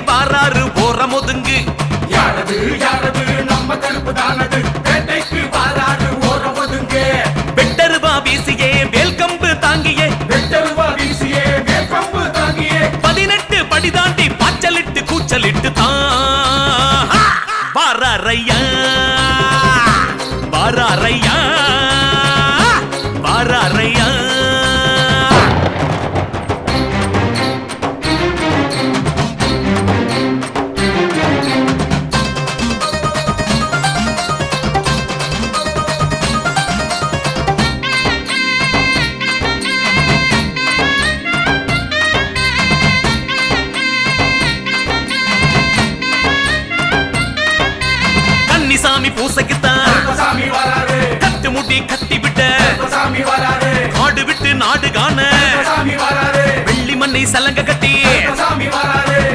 வராரு ஓரம் ஒதுங்கு கட்டு கட்டி விட்ட. காடு விட்டு நாடு காண. வெள்ளி மண்ணை சலங்க கட்டி.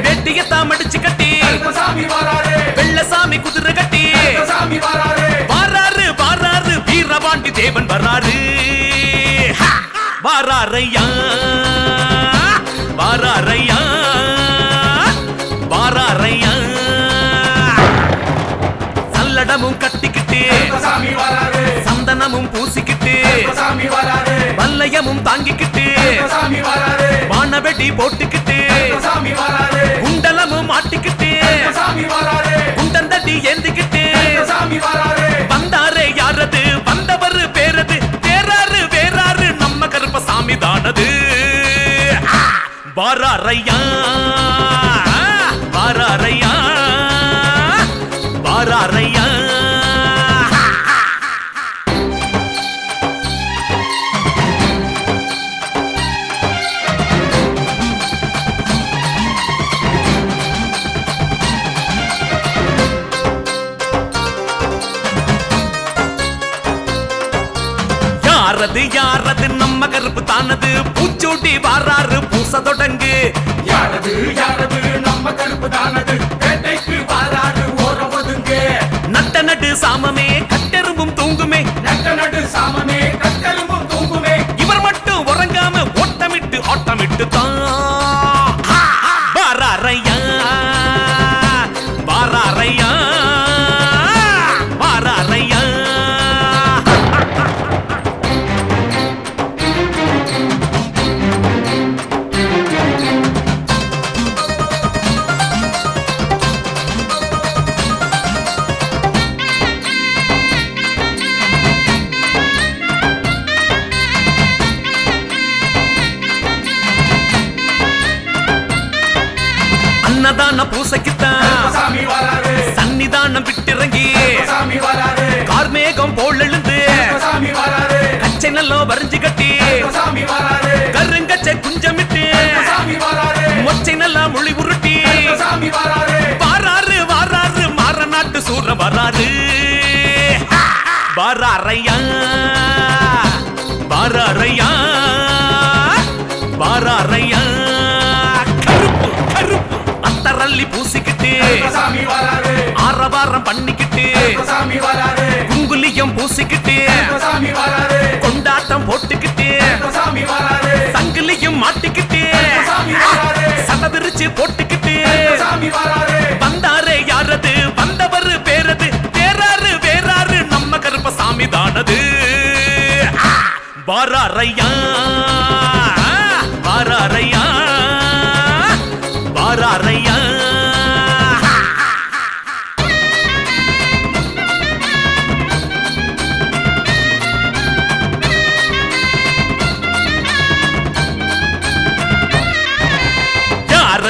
வெட்டியத்தான் மடிச்சு கட்டி. வெள்ளசாமி குதிரை கட்டி. வராரு வாராரு வீரபாண்டி தேவன் வராரு! வாராரையா. வாராரையா. வாராரையா. சல்லடமும் கட்டிக்கிட்டு சாமி சந்தனமும் பூசிக்கிட்டு சாமி வராரு வல்லையமும் தாங்கிக்கிட்டு சாமி வானவெடி போட்டுக்கிட்டு சாமி குண்டலமும் மாட்டிக்கிட்டு சாமி குண்டந்தடி ஏந்திக்கிட்டு சாமி வந்தாரே யாரது? வந்தவர் பேரது. வேறாரு வேறாரு நம்ம கருப்பசாமி தானது. ஆ! வாராரையா. வாராரையா வாராரையா. யாரது யாரது? நம்ம கருப்பு தானது. பூச்சூட்டி வாராரு பூச தொடங்கு. யாரது யாரது? நம்ம கருப்பு தானது. வேட்டைக்கு வாராடு ஓரம் ஒதுங்க. நட்ட நடு சாமமே கட்டெரும்பும் தூங்குமே. நட்ட நடு சாமமே கட்டெலும்பும் தூங்குமே. இவர் மட்டும் உறங்காம ஓட்டமிட்டு தான் வராரு. சன்னிதானம் விட்டிறங்கி. கார்மேகம் போல் எழுந்து. கச்சை நல்லோ வரைஞ்சு கட்டி. கருங்கச்சை குஞ்சமிட்டு. மொச்சை நல்லா மொழி உருட்டி. வராரு. வாராரு மாற நாட்டு சூர வராரு. வாராரையா. வாராரையா. பூசிக்கிட்டு சாமி ஆரவாரம் பண்ணிக்கிட்டு சாமி குங்குலியம் பூசிக்கிட்டு சாமி கொண்டாட்டம் போட்டுக்கிட்டு சாமி சங்கிலியும் மாட்டிக்கிட்டு சாமி சதவிரிச்சு போட்டுக்கிட்டு சாமி வந்தாரே யாரது? வந்தவர் பேரது. வேறாரு வேறாரு நம்ம கருப்பசாமி தானது. ஆ! வாராரையா. வாராரையா. வாராரையா.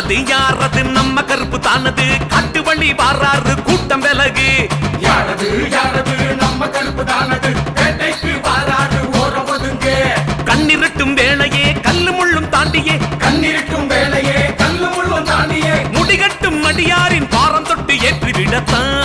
யாரது யாரது? நம்ம கருப்பு தானது. காட்டு வழி வாராரு கூட்டம் விலகு. யாரது யாரது? நம்ம கருப்பு தானது. வேட்டைக்கு வாராடு ஓரம் ஒதுங்க. கண்ணிருட்டும் வேளையே கல்லு முள்ளும் தாண்டியே. கண்ணிருக்கும் வேலையே கல்லு முள்ளும் தாண்டியே. முடிகட்டும் மடியாரின் பாரம் தொட்டு ஏற்றி விடத்தான்.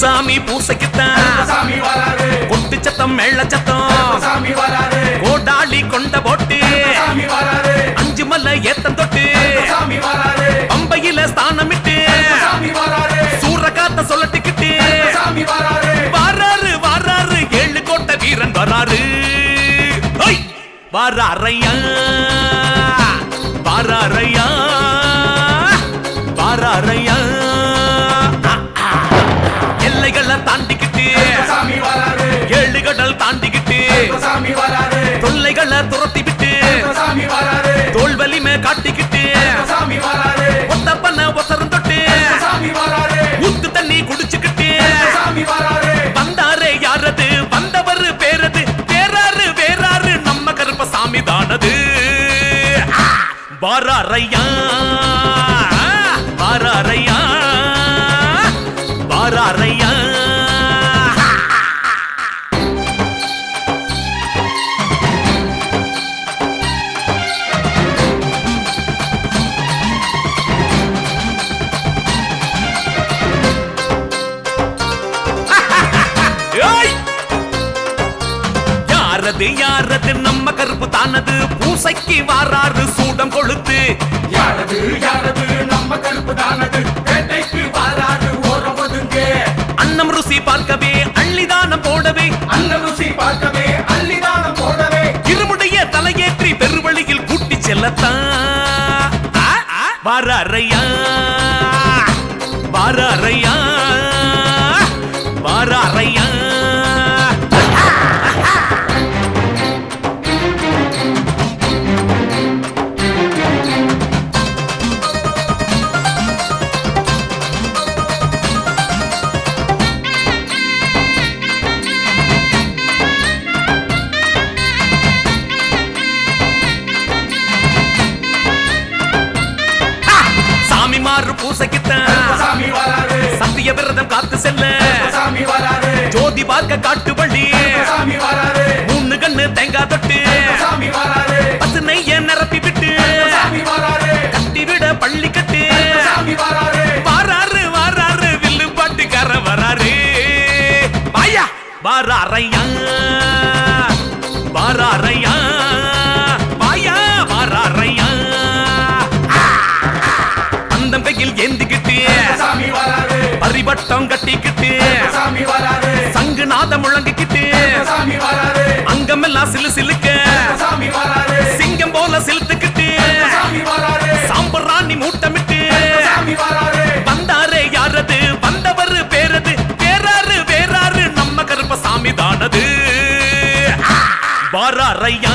பூசைக்குத்தான். சாமி வராரு கொட்டு சத்தம் மேள சத்தம். கோடாளி கொண்ட போட்டு. அஞ்சு மல்ல ஏத்தம் தொட்டு. பம்பையில ஸ்தானமிட்டு. சாமி வராரு சூற காத்த சொல்லட்டுக்கிட்டு. வராரு வாராரு ஏழு கோட்டை வீரன் வராரு. ஹொய்! வாராரையா வாராரையா கடல் தாண்டிக்கிட்டு. சாமி வராரு தொல்லைகளை துரத்தி விட்டு சாமி வராரு தோல் வலிமை காட்டிக்கிட்டு. சாமி வராரு ஒத்த பண்ண ஒசரம் தொட்டு. சாமி வராரு ஊத்து தண்ணி குடிச்சுக்கிட்டு. சாமி வராரு வந்தாரே யாரது? வந்தவர் பேரது. பேராரு வேறாரு நம்ம கருப்பசாமி தானது. வாராரையா வாராரையா வாராரையா தானது பூசைக்கு வாராரு சூடம் கொளுத்து யாரது யாரது நம்ம கருப்பு தானது. வேட்டைக்கு வராரு ஓரம் ஒதுங்க. அன்னம் ருசி பார்க்கவே அள்ளிதானம் போடவே. அந்த ருசி பார்க்கவே அள்ளிதானம் போடவே. இருமுடைய தலையேற்றி பெருவழியில் கூட்டி செல்லத்தான் வாராரையா வாராரையா காத்து செல்ல. ஜோதி பார்க்க காட்டு வராரு. மூணு கண்ணு தேங்காய் தொட்டு. பசு நெய்ய நிரப்பி விட்டு. சாமி வராரு. கட்டி விட பள்ளி கட்டு. வாராரு வாராரு வில்லு பாட்டுக்கார வராரு. வாயா வாராரையா. வாராரையா. பரிவட்டம் கட்டிக்கிட்டு சாமி சங்கு நாதம் முழங்கிக்கிட்டு சாமி அங்கமெல்லாம் சிலு சிலுக்க சாமி சிங்கம் போல சிலுத்துக்கிட்டு சாமி வராரு சாம்பராணி மூட்டமிட்டு சாமி வந்தாரே யாரது? வந்தவர் பேரது. பேராரு வேறாரு நம்ம கருப்பசாமி தானது. வாராரையா